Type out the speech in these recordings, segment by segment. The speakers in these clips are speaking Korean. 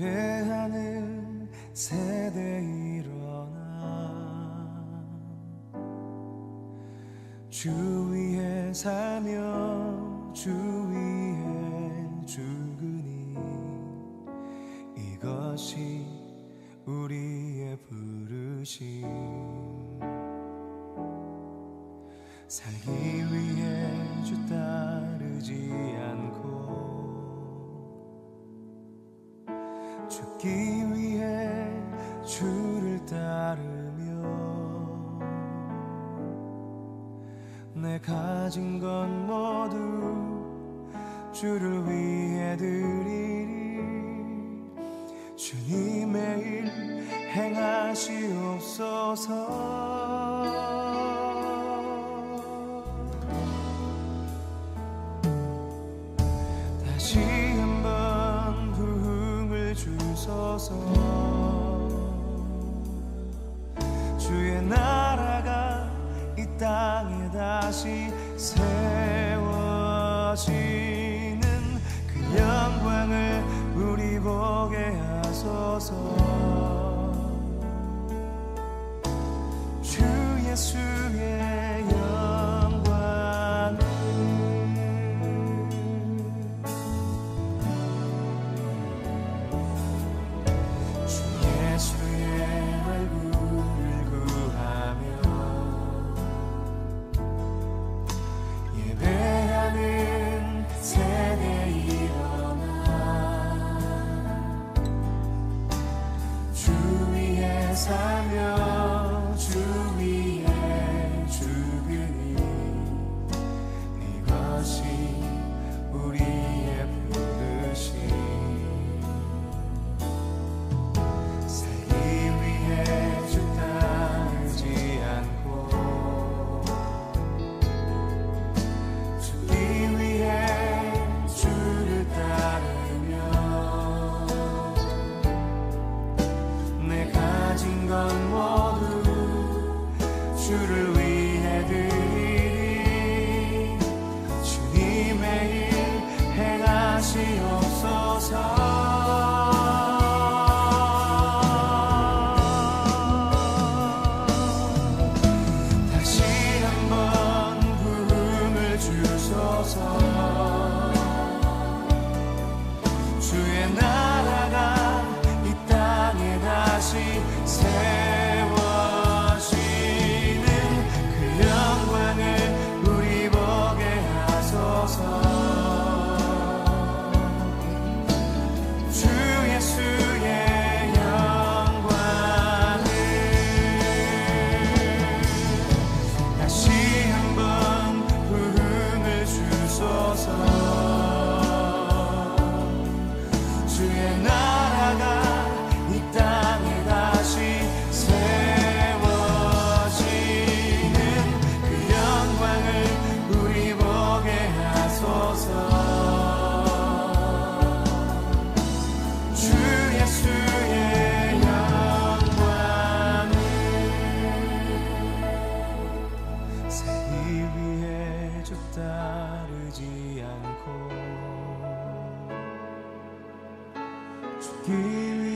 예배하는 세대 일어나. 주 위에 사며 주 위에 죽으니 이것이 우리의 부르심. 살기 주를 위해 드리리. 주님의 일 행하시옵소서. 따르지 않고 죽기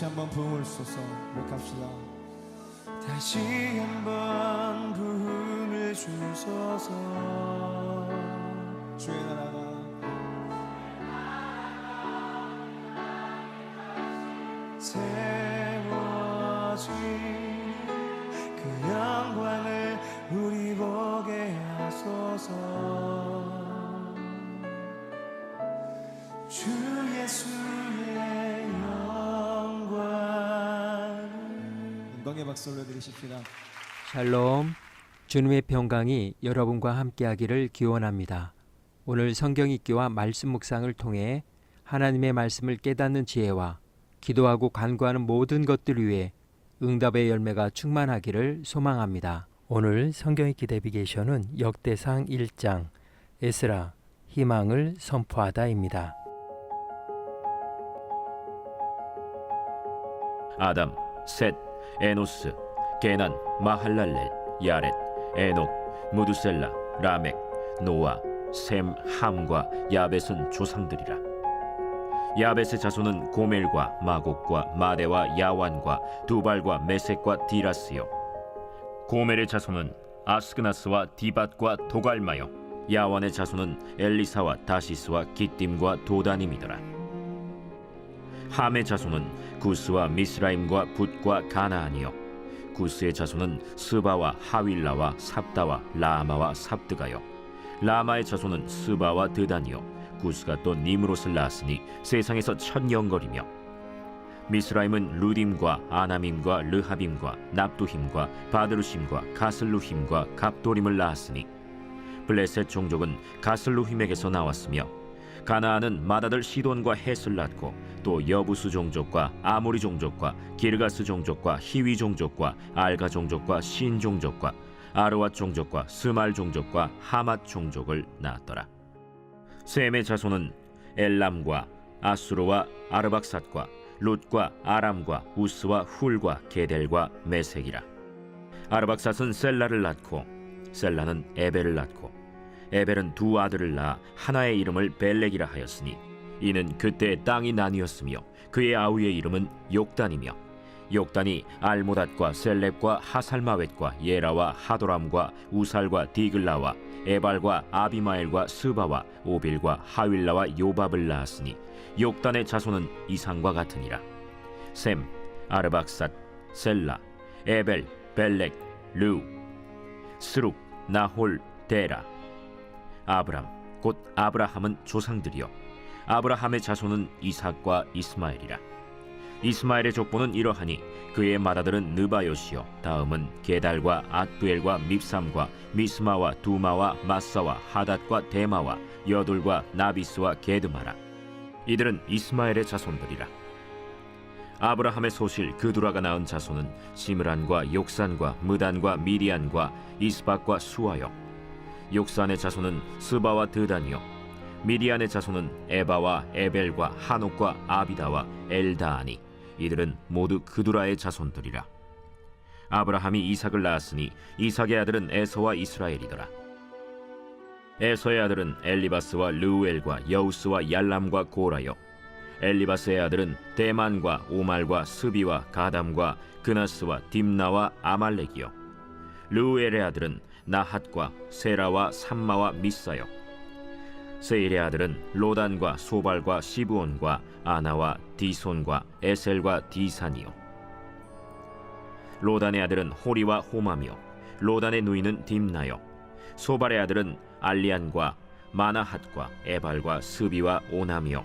같이 한번 부을소서. 고백합시다. 다시 한번 부음을 주소서. 주의 나라가. 세워진 그 영광을 우리 보게 하소서. 주 예수. 영광의 박수 올려드리십시다. 샬롬. 주님의 평강이 여러분과 함께하기를 기원합니다. 오늘 성경 읽기와 말씀 묵상을 통해 하나님의 말씀을 깨닫는 지혜와 기도하고 간구하는 모든 것들 위해 응답의 열매가 충만하기를 소망합니다. 오늘 성경 읽기 내비게이션은 역대상 1장 에스라 희망을 선포하다입니다. 아담, 셋, 에노스, 게난, 마할랄렐, 야렛, 에녹, 무두셀라, 라멕, 노아, 셈, 함과 야벳은 조상들이라. 야벳의 자손은 고멜과 마곡과 마대와 야완과 두발과 메색과 디라스요. 고멜의 자손은 아스그나스와 디밧과 도갈마요. 야완의 자손은 엘리사와 다시스와 기띔과 도다님이더라. 함의 자손은 구스와 미스라임과 붓과 가나안이요. 구스의 자손은 스바와 하윌라와 삽다와 라마와 삽드가요. 라마의 자손은 스바와 드단이요. 구스가 또 니므롯을 낳았으니 세상에서 천영거리며. 미스라임은 루딤과 아나밈과 르하빔과 납두힘과 바드루심과 가슬루힘과 갑도림을 낳았으니 블레셋 종족은 가슬루힘에게서 나왔으며 가나안은 마다들 시돈과 헷을 낳고 또 여부수 종족과 아모리 종족과 기르가스 종족과 히위 종족과 알가 종족과 신 종족과 아르와 종족과 스말 종족과 하맛 종족을 낳았더라. 셈의 자손은 엘람과 아수르와 아르박삿과 룻과 아람과 우스와 훌과 게델과 메색이라. 아르박삿은 셀라를 낳고 셀라는 에벨을 낳고 에벨은 두 아들을 낳아 하나의 이름을 벨렉이라 하였으니 이는 그때 땅이 나뉘었으며 그의 아우의 이름은 욕단이며 욕단이 알모닷과 셀렙과 하살마웻과 예라와 하도람과 우살과 디글라와 에발과 아비마엘과 스바와 오빌과 하윌라와 요밥을 낳았으니 욕단의 자손은 이상과 같으니라. 셈 아르박삿 셀라 에벨 벨렉 르 스룩 나홀 데라 아브람 곧 아브라함은 조상들이요. 아브라함의 자손은 이삭과 이스마엘이라. 이스마엘의 족보는 이러하니 그의 맏아들은 느바요시요. 다음은 게달과 앗두엘과 밉삼과 미스마와 두마와 마사와 하닷과 데마와 여둘과 나비스와 게드마라. 이들은 이스마엘의 자손들이라. 아브라함의 소실 그두라가 낳은 자손은 시므란과 욕산과 무단과 미디안과 이스박과 수아요 욕산의 자손은 스바와 드단이요. 미디안의 자손은 에바와 에벨과 한옥과 아비다와 엘다아니 이들은 모두 그두라의 자손들이라. 아브라함이 이삭을 낳았으니 이삭의 아들은 에서와 이스라엘이더라. 에서의 아들은 엘리바스와 르우엘과 여우스와 얄람과 고라요. 엘리바스의 아들은 대만과 오말과 스비와 가담과 그나스와 딥나와 아말렉이요. 르우엘의 아들은 나핫과 세라와 삼마와 미사요. 세일의 아들은 로단과 소발과 시브온과 아나와 디손과 에셀과 디산이요. 로단의 아들은 호리와 호마며 로단의 누이는 딥나요. 소발의 아들은 알리안과 마나핫과 에발과 스비와 오나미요.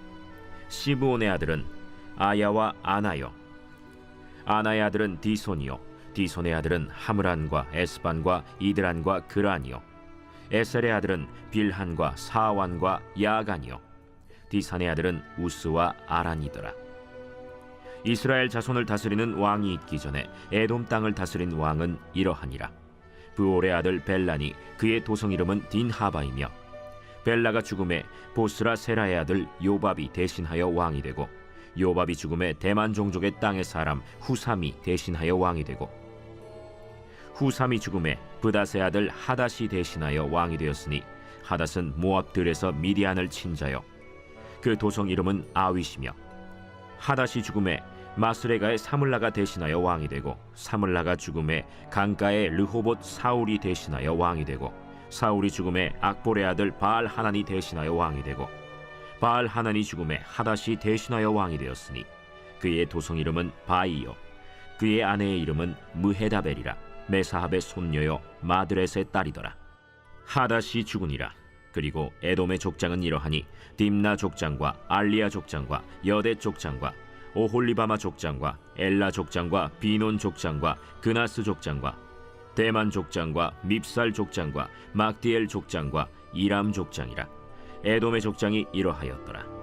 시브온의 아들은 아야와 아나요. 아나의 아들은 디손이요 디손의 아들은 하므란과 에스반과 이드란과 그란이요. 에셀의 아들은 빌한과 사완과 야간이요. 디산의 아들은 우스와 아란이더라. 이스라엘 자손을 다스리는 왕이 있기 전에 에돔 땅을 다스린 왕은 이러하니라. 부올의 아들 벨란이 그의 도성 이름은 딘하바이며 벨라가 죽음에 보스라 세라의 아들 요밥이 대신하여 왕이 되고 요밥이 죽음에 대만 종족의 땅의 사람 후삼이 대신하여 왕이 되고 후삼이 죽음에 브닷의 아들 하닷이 대신하여 왕이 되었으니 하닷은 모압들에서 미디안을 친 자요. 그 도성 이름은 아윗이며 하닷이 죽음에 마스레가의 사물라가 대신하여 왕이 되고 사물라가 죽음에 강가의 르호봇 사울이 대신하여 왕이 되고 사울이 죽음에 악볼의 아들 바알 하난이 대신하여 왕이 되고 바알 하난이 죽음에 하닷이 대신하여 왕이 되었으니 그의 도성 이름은 바이요. 그의 아내의 이름은 무헤다벨이라 메사합의 손녀요 마드렛의 딸이더라. 하닷이 죽으니라. 그리고 에돔의 족장은 이러하니 딥나 족장과 알리아 족장과 여대 족장과 오홀리바마 족장과 엘라 족장과 비논 족장과 그나스 족장과 대만 족장과 밉살 족장과 막디엘 족장과 이람 족장이라. 에돔의 족장이 이러하였더라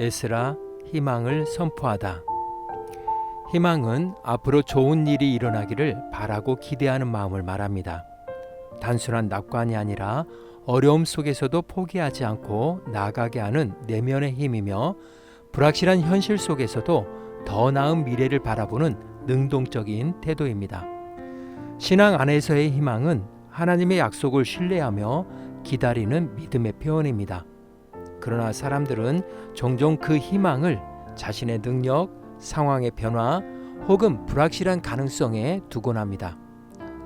에스라 희망을 선포하다. 희망은 앞으로 좋은 일이 일어나기를 바라고 기대하는 마음을 말합니다. 단순한 낙관이 아니라 어려움 속에서도 포기하지 않고 나아가게 하는 내면의 힘이며 불확실한 현실 속에서도 더 나은 미래를 바라보는 능동적인 태도입니다. 신앙 안에서의 희망은 하나님의 약속을 신뢰하며 기다리는 믿음의 표현입니다. 그러나 사람들은 종종 그 희망을 자신의 능력, 상황의 변화 혹은 불확실한 가능성에 두곤 합니다.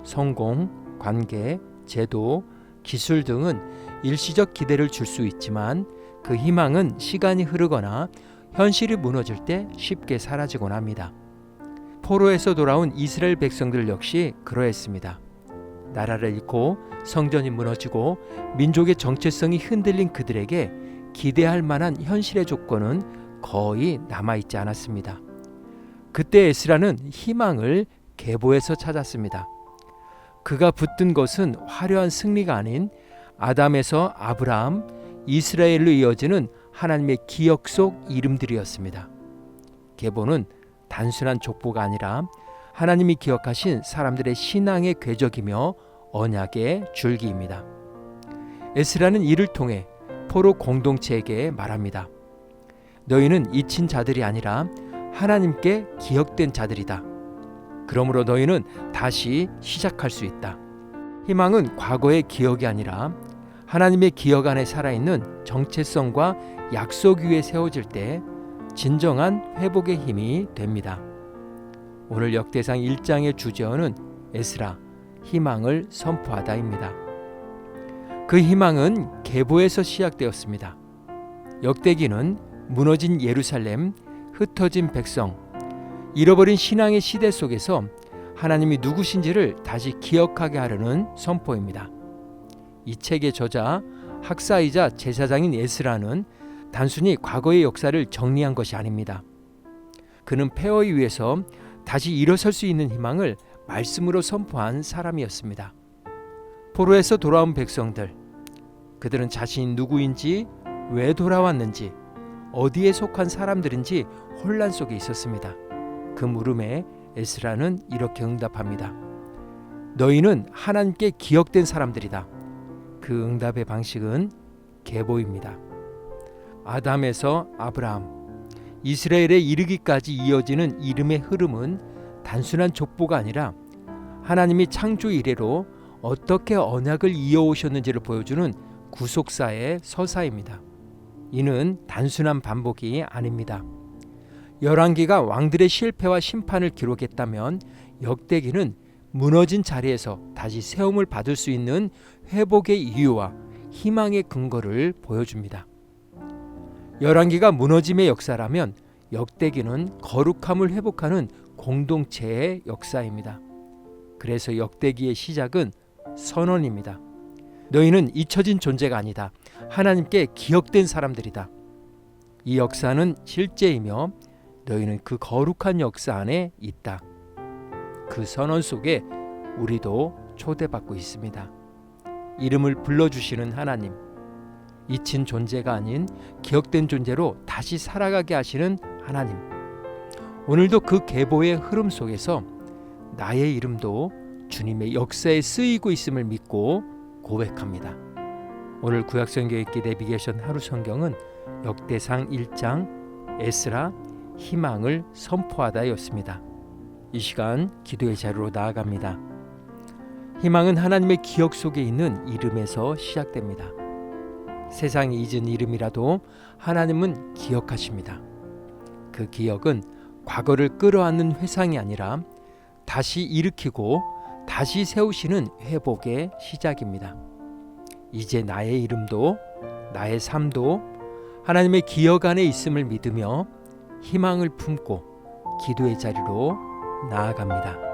성공, 관계, 제도, 기술 등은 일시적 기대를 줄 수 있지만 그 희망은 시간이 흐르거나 현실이 무너질 때 쉽게 사라지곤 합니다. 포로에서 돌아온 이스라엘 백성들 역시 그러했습니다. 나라를 잃고 성전이 무너지고 민족의 정체성이 흔들린 그들에게 기대할 만한 현실의 조건은 거의 남아있지 않았습니다. 그때 에스라는 희망을 계보에서 찾았습니다. 그가 붙든 것은 화려한 승리가 아닌 아담에서 아브라함, 이스라엘로 이어지는 하나님의 기억 속 이름들이었습니다. 계보는 단순한 족보가 아니라 하나님이 기억하신 사람들의 신앙의 궤적이며 언약의 줄기입니다. 에스라는 이를 통해 포로 공동체에게 말합니다. 너희는 잊힌 자들이 아니라 하나님께 기억된 자들이다. 그러므로 너희는 다시 시작할 수 있다. 희망은 과거의 기억이 아니라 하나님의 기억 안에 살아있는 정체성과 약속 위에 세워질 때 진정한 회복의 힘이 됩니다. 오늘 역대상 1장의 주제어는 에스라 희망을 선포하다입니다. 그 희망은 계보에서 시작되었습니다. 역대기는 무너진 예루살렘, 흩어진 백성, 잃어버린 신앙의 시대 속에서 하나님이 누구신지를 다시 기억하게 하려는 선포입니다. 이 책의 저자, 학사이자 제사장인 에스라는 단순히 과거의 역사를 정리한 것이 아닙니다. 그는 폐허에 위해서 다시 일어설 수 있는 희망을 말씀으로 선포한 사람이었습니다. 포로에서 돌아온 백성들, 그들은 자신이 누구인지, 왜 돌아왔는지, 어디에 속한 사람들인지 혼란 속에 있었습니다. 그 물음에 에스라는 이렇게 응답합니다. 너희는 하나님께 기억된 사람들이다. 그 응답의 방식은 계보입니다. 아담에서 아브라함, 이스라엘에 이르기까지 이어지는 이름의 흐름은 단순한 족보가 아니라 하나님이 창조 이래로 어떻게 언약을 이어오셨는지를 보여주는 구속사의 서사입니다. 이는 단순한 반복이 아닙니다. 열왕기가 왕들의 실패와 심판을 기록했다면 역대기는 무너진 자리에서 다시 세움을 받을 수 있는 회복의 이유와 희망의 근거를 보여줍니다. 열왕기가 무너짐의 역사라면 역대기는 거룩함을 회복하는 공동체의 역사입니다. 그래서 역대기의 시작은 선언입니다. 너희는 잊혀진 존재가 아니다. 하나님께 기억된 사람들이다. 이 역사는 실제이며 너희는 그 거룩한 역사 안에 있다. 그 선언 속에 우리도 초대받고 있습니다. 이름을 불러주시는 하나님, 잊힌 존재가 아닌 기억된 존재로 다시 살아가게 하시는 하나님. 오늘도 그 계보의 흐름 속에서 나의 이름도 주님의 역사에 쓰이고 있음을 믿고 고백합니다. 오늘 구약성경 읽기 내비게이션 하루 성경은 역대상 1장 에스라 희망을 선포하다였습니다. 이 시간 기도의 자리로 나아갑니다. 희망은 하나님의 기억 속에 있는 이름에서 시작됩니다. 세상이 잊은 이름이라도 하나님은 기억하십니다. 그 기억은 과거를 끌어안는 회상이 아니라 다시 일으키고 다시 세우시는 회복의 시작입니다. 이제 나의 이름도 나의 삶도 하나님의 기억 안에 있음을 믿으며 희망을 품고 기도의 자리로 나아갑니다.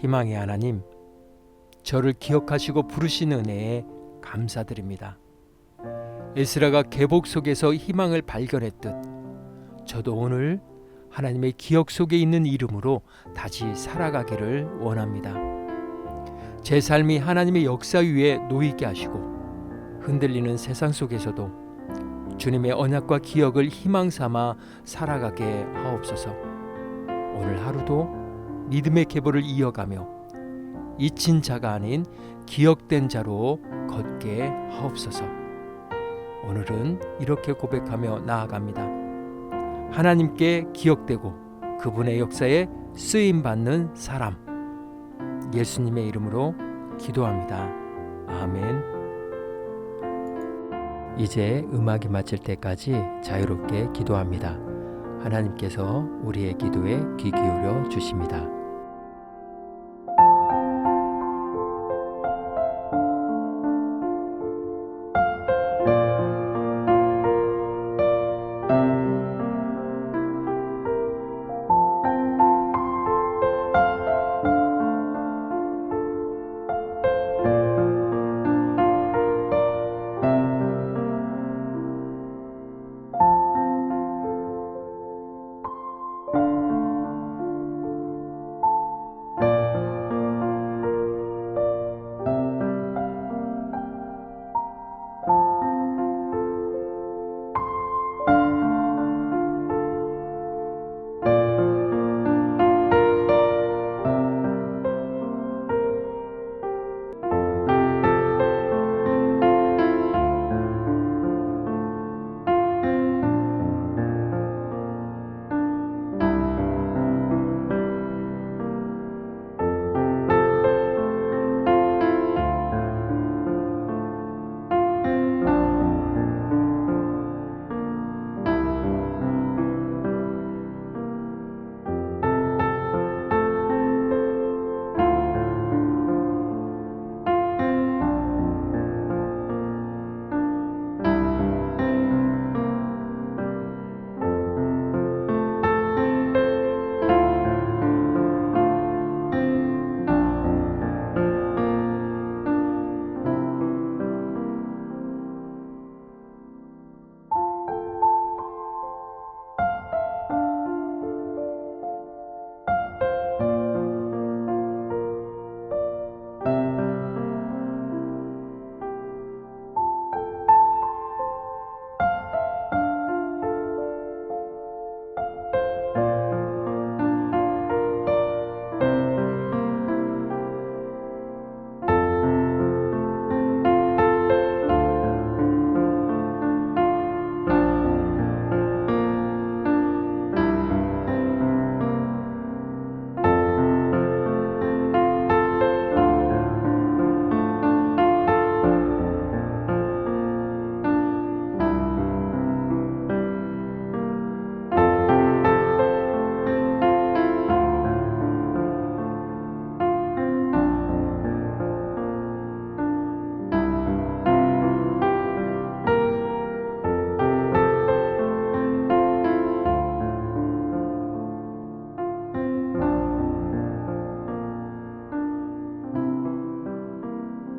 희망의 하나님, 저를 기억하시고 부르신 은혜에 감사드립니다. 에스라가 계복 속에서 희망을 발견했듯 저도 오늘 하나님의 기억 속에 있는 이름으로 다시 살아가기를 원합니다. 제 삶이 하나님의 역사 위에 놓이게 하시고 흔들리는 세상 속에서도 주님의 언약과 기억을 희망 삼아 살아가게 하옵소서. 오늘 하루도 믿음의 계보를 이어가며 잊힌 자가 아닌 기억된 자로 걷게 하옵소서. 오늘은 이렇게 고백하며 나아갑니다. 하나님께 기억되고 그분의 역사에 쓰임 받는 사람. 예수님의 이름으로 기도합니다. 아멘. 이제 음악이 마칠 때까지 자유롭게 기도합니다. 하나님께서 우리의 기도에 귀 기울여 주십니다.